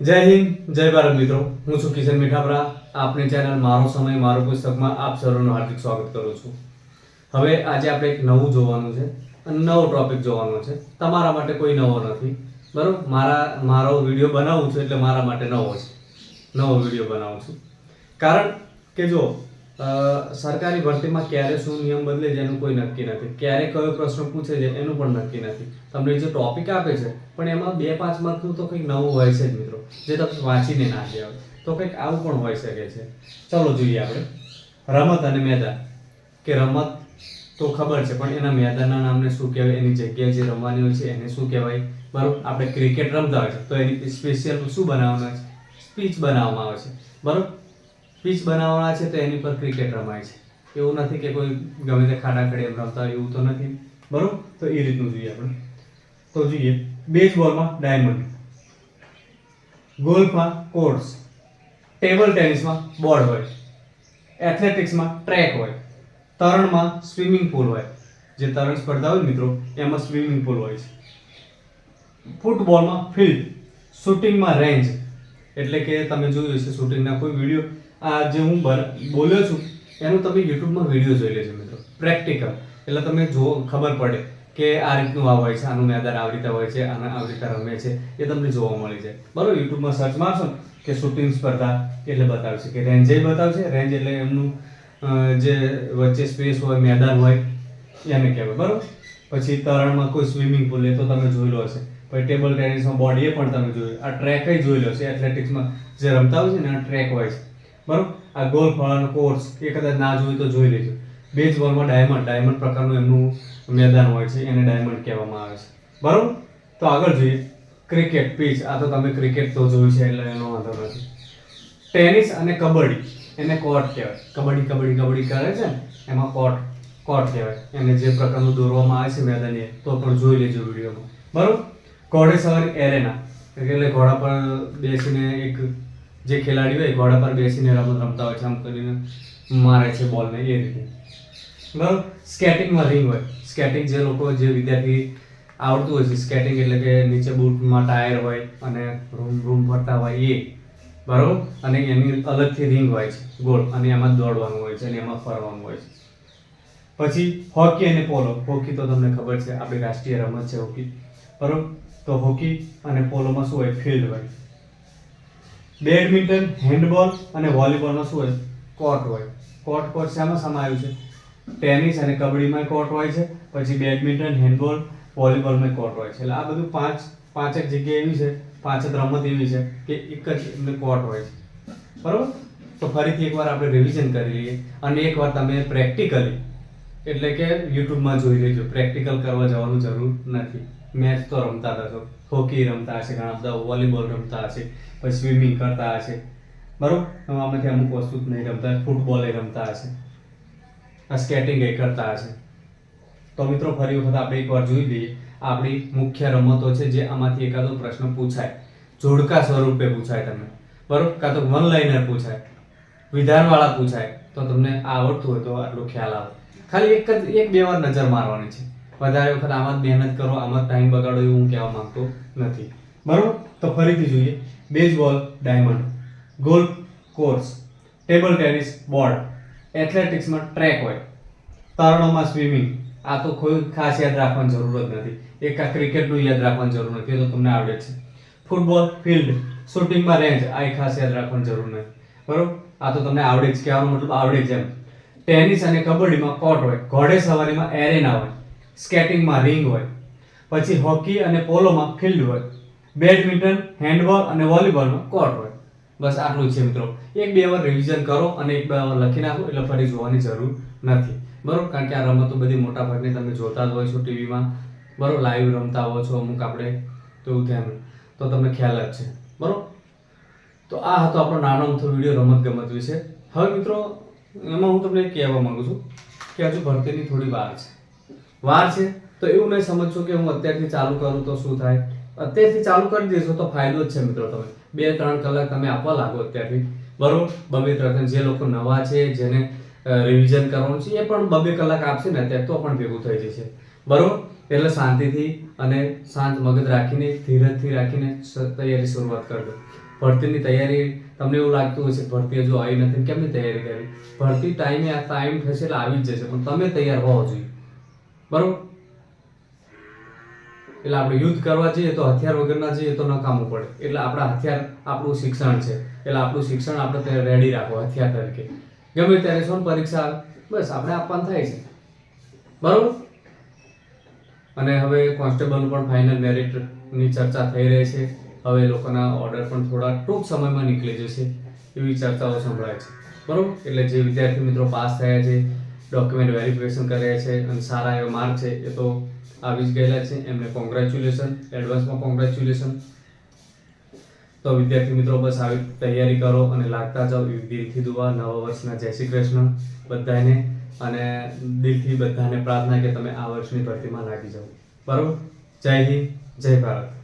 જય હિન્દ, જય ભારત મિત્રો. હું છું કિશન મીઠાપરા. આપની ચેનલ મારો સમય, મારું પુસ્તકમાં આપ સર્વનું હાર્દિક સ્વાગત કરું છું. હવે આજે આપણે એક નવું જોવાનું છે નવો ટોપિક જોવાનો છે. તમારા માટે કોઈ નવો નથી, બરાબર? મારા, મારો વીડિયો બનાવું છું એટલે મારા માટે નવો છે. નવો વીડિયો બનાવું છું. કારણ કે જો સરકારી ભરતીમાં ક્યારે શું નિયમ બદલે છે એનું કોઈ નક્કી નથી. ક્યારે કયો પ્રશ્ન પૂછે છે એનું પણ નક્કી નથી. તમને જે ટોપિક આપે છે, પણ એમાં બે પાંચ માર્કનું તો કંઈક નવું હોય છે જ મિત્રો, જે તમે વાંચીને ના હોય તો કંઈક આવું પણ હોઈ શકે છે. ચાલો જોઈએ આપણે. રમત અને મેદાન. કે રમત તો ખબર છે, પણ એના મેદાનના નામને શું કહેવાય, એની જગ્યાએ જે રમવાની હોય છે એને શું કહેવાય? બરાબર, આપણે ક્રિકેટ રમતા હોય છે, તો એની સ્પેશિયલ શું બનાવવાના છે? સ્પીચ બનાવવામાં આવે છે. બરાબર? પીચ બનાવવાના છે તો એની પર ક્રિકેટ રમાય છે. એવું નથી કે કોઈ ગમે તે ખાડા ખડે એમ રમતા હોય, એવું તો નથી. બરોબર? તો એ રીતનું જોઈએ આપણે. તો જોઈએ બેઝબોલમાં ડાયમંડ ગોલ્ફમાં કોર્સ ટેબલ ટેનિસમાં બોર્ડ હોય. એથ્લેટિક્સમાં ટ્રેક હોય. તરણમાં સ્વિમિંગ પુલ હોય. જે તરણ સ્પર્ધા હોય મિત્રો, એમાં સ્વિમિંગ પુલ હોય છે. ફૂટબોલમાં ફિલ્ડ શૂટિંગમાં રેન્જ એટલે કે તમે જોયું હશે શૂટિંગના કોઈ વીડિયો આ જે હું બોલ્યો છું, એનું તમે યુટ્યુબમાં વીડિયો જોઈ લેજો મિત્રો. પ્રેક્ટિકલ એટલે તમને જો ખબર પડે કે આ રીતનું આ હોય છે, આનું મેદાન આવી રીતે હોય છે, આના આવી રીતે રમે છે, એ તમને જોવા મળી જાય. બરાબર, યુટ્યુબમાં સર્ચ મારશો કે શૂટિંગ સ્પર્ધા એટલે બતાવશે, કે રેન્જ બતાવશે રેન્જ એટલે એમનું જે વચ્ચે સ્પેસ હોય, મેદાન હોય, એને કહેવાય. બરાબર? પછી તરણમાં કોઈ સ્વિમિંગ પુલ એ તો તમે જોયેલો હશે. પછી ટેબલ ટેનિસમાં બોડી એ પણ તમે જોયું આ ટ્રેક જોઈ લો છે એથ્લેટિક્સમાં જે રમતા હોય છે ને, આ ટ્રેક હોય છે. બરોબર? આ ગોલ્ફ વાળાનો કોર્સ, એ કદાચ ના જોયું તો જોઈ લેજો. બેઝ બોલમાં ડાયમંડ ડાયમંડ પ્રકારનું એમનું મેદાન હોય છે, એને ડાયમંડ કહેવામાં આવે છે. બરોબર? તો આગળ જોઈએ. ક્રિકેટ, પીચ, આ તો તમે ક્રિકેટ તો જોયું છે, એટલે એનો વાંધો નથી. ટેનિસ અને કબડ્ડી, એને કોર્ટ કહેવાય. કબડ્ડી કબડ્ડી કબડ્ડી કરે છે ને, એમાં કોર્ટ કોર્ટ કહેવાય. એને જે પ્રકારનું દોરવામાં આવે છે મેદાન એ તો પણ જોઈ લેજો વિડીયોમાં. બરોબર? ઘોડેસવારી એરેના, એટલે ઘોડા પર બેસીને એક જે ખેલાડી હોય ઘોડા પર બેસીને રમત રમતા હોય છે, આમ કરીને મારે છે બોલને એ રીતે. બરાબર? સ્કેટિંગમાં રિંગ હોય. સ્કેટિંગ જે લોકો, જે વિદ્યાર્થી આવડતું હોય છે સ્કેટિંગ એટલે કે નીચે બૂટમાં ટાયર હોય અને રૂમ રૂમ ફરતા હોય એ. બરાબર? અને એની અલગથી રિંગ હોય છે, ગોળ. અને એમાં દોડવાનું હોય છે, અને એમાં ફરવાનું હોય છે. પછી હોકી અને પોલો. હોકી તો તમને ખબર છે, આપણી રાષ્ટ્રીય રમત છે હોકી. બરાબર? તો હોકી અને પોલોમાં શું હોય? ફિલ્ડ હોય. બેડમિન્ટન, હેન્ડબોલ અને વોલીબોલમાં શું હોય? કોર્ટ હોય. કોર્ટ કોર્ટ શામાં સમાયું છે. ટેનિસ અને કબડ્ડીમાં કોર્ટ હોય છે. પછી બેડમિન્ટન, હેન્ડબોલ, વોલીબોલમાં કોર્ટ હોય છે. એટલે આ બધું પાંચ, પાંચેક જગ્યાએ એવી છે. પાંચ જ રમત એવી છે કે એક જ એમને કોર્ટ હોય છે. બરાબર? તો ફરીથી એકવાર આપણે રિવિઝન કરી લઈએ. અને એકવાર તમે પ્રેક્ટિકલી એટલે કે યુટ્યુબમાં જોઈ લેજો. પ્રેક્ટિકલ કરવા જવાનું જરૂર નથી. મેચ તો રમતા હતા તો હોકી રમતા હશે, ઘણા બધા વોલીબોલ રમતા હશે, પછી સ્વિમિંગ કરતા હશે. બરોબર? આમાંથી અમુક વસ્તુ જ નહીં રમતા. ફૂટબોલ એ રમતા હશે. સ્કેટિંગ એ કરતા હશે. તો મિત્રો, ફરી વખત આપણે એકવાર જોઈ લઈએ. આપણી મુખ્ય રમતો છે જે આમાંથી એકાદો પ્રશ્ન પૂછાય. જોડકા સ્વરૂપે પૂછાય તમને. બરોબર? કાં તો વન લાઇનર પૂછાય. વિધાનવાળા પૂછાય. તો તમને આવડતું હોય તો આટલો ખ્યાલ આવે. ખાલી એક જ એક બે વાર નજર મારવાની છે. વધારે વખત આમાં જ મહેનત કરો, આમાં ટાઈમ બગાડો એવું હું કહેવા માંગતો નથી. બરાબર? તો ફરીથી જોઈએ. Baseball diamond golf course table tennis board એથ્લેટિક્સમાં track હોય. તરણોમાં સ્વિમિંગ આ તો કોઈ ખાસ યાદ રાખવાની જરૂર જ નથી. એક આ ક્રિકેટનું યાદ રાખવાની જરૂર નથી, એ તો તમને આવડે જ છે. ફૂટબોલ ફિલ્ડ શૂટિંગમાં રેન્જ આ ખાસ યાદ રાખવાની જરૂર નથી. બરાબર? આ તો તમને આવડે જ કહેવાનો મતલબ આવડે જ એમ. ટેનિસ અને કબડ્ડીમાં કોર્ટ હોય, ઘોડે સવારીમાં એરેના હોય, સ્કેટિંગમાં રિંગ હોય, પછી હોકી અને પોલોમાં ફિલ્ડ હોય, બેડમિન્ટન, હેન્ડબોલ અને વોલીબોલમાં કોર્ટ હોય. બસ આટલું છે મિત્રો. એક બે વાર રિવિઝન કરો અને એક બે વાર લખી નાખો, એટલે ફરી જોવાની જરૂર નથી. બરોબર? કારણ કે આ રમતો બધી મોટા ભાગની તમે જોતા જ હોય છો ટીવીમાં. બરોબર? લાઈવ રમતા હો છો અમુક આપણે, તો ધ્યાન તો તમને ખ્યાલ જ છે. બરોબર? તો આ હતો આપણો નાનો મોટો વીડિયો રમત ગમત વિશે. હવે મિત્રો એમાં હું તમને કહેવા માંગુ છું કે હજુ ભરતીની થોડી વાર છે. વાર છે તો એવું નહીં સમજશો કે હું અત્યારથી ચાલુ કરું તો શું થાય? અત્યારથી ચાલુ કરી દેશો તો ફાયદો જ છે મિત્રો તમે. બે, ત્રણ કલાક તમે આપવા લાગો અત્યારથી. બરોબર? બબે ત્રણ જે લોકો નવા છે, જેને રિવિઝન કરવાનું છે, એ પણ બબે કલાક આપશે ને અત્યારે તો પણ ભેગું થઈ જશે. બરોબર? એટલે શાંતિથી અને શાંત મગજ રાખીને, ધીરજથી રાખીને તૈયારી શરૂઆત કરજો ભરતીની તૈયારી તમને એવું લાગતું હશે ભરતી હજુ આવી નથી, કેમની તૈયારી કરી ભરતી ટાઈમે આ ટાઈમ થશે એટલે આવી જ જશે, પણ તમે તૈયાર હોવો જોઈએ. બરોબર? એટલે આપણે યુદ્ધ કરવા જઈએ તો હથિયાર વગરના જઈએ તો નકામું પડે. એટલે આપણા હથિયાર આપણું શિક્ષણ છે. એટલે આપણું શિક્ષણ આપણે રેડી રાખો, હથિયાર તરીકે. ગમે ત્યારે શું પરીક્ષા બસ આપણે આપવાનું થાય છે. બરોબર? અને હવે કોન્સ્ટેબલ પણ ફાઇનલ મેરિટની ચર્ચા થઈ રહી છે. હવે લોકોના ઓર્ડર પણ થોડા ટૂંક સમયમાં નીકળી જશે એવી ચર્ચાઓ સંભળાય છે. બરાબર? એટલે જે વિદ્યાર્થી મિત્રો પાસ થયા છે ડોક્યુમેન્ટ વેરિફિકેશન કર્યા છે અને સારા એવા માર્ક છે, એ તો આવી જ ગયેલા છે. એમને કોંગ્રેચ્યુલેશન એડવાન્સમાં કોંગ્રેચ્યુલેશન તો વિદ્યાર્થી મિત્રો બસ આવી તૈયારી કરો અને લાગતા જાઓ દિલથી દુવા નવા વર્ષના જય શ્રી કૃષ્ણ બધાને અને દિલથી બધાને પ્રાર્થના કે તમે આ વર્ષની ભરતીમાં લાગી જાઓ. બરાબર? જય હિન્દ, જય ભારત.